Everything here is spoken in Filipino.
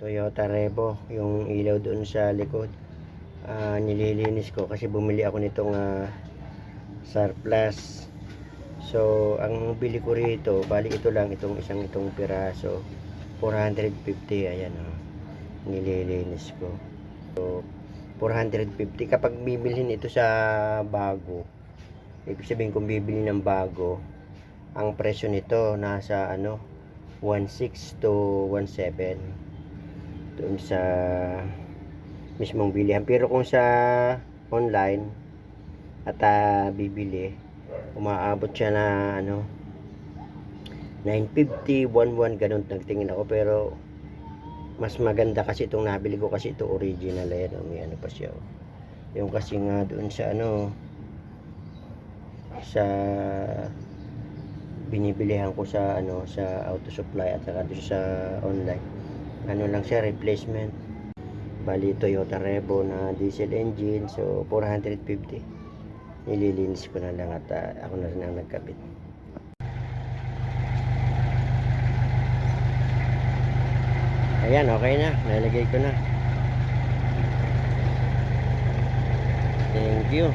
Toyota Revo, yung ilaw doon sa likod. Ah, nililinis ko kasi bumili ako nitong ah, surplus. So, ang bili ko rito, bali ito lang itong isang itong piraso. 450, ayan oh. Nililinis ko. So, 450 kapag bibilhin ito sa bago. Ibig sabihin kung bibili ng bago, ang presyo nito nasa ano 16 to 17 doon sa mismong bilihan. Pero kung sa online at ah, bibili umaabot siya na ano 950 11 ganun nagtingin ako. Pero mas maganda kasi itong nabili ko kasi ito original eh may ano pa siya oh. yung kasi nga doon sa ano sa binibilihan ko sa ano sa auto supply at saka doon sa online ano lang siya replacement. Bali Toyota Revo na diesel engine so 450 nililinis ko na lang at ah, ako na rin ang nagkabit ayan okay na. Nalagay ko na. Thank you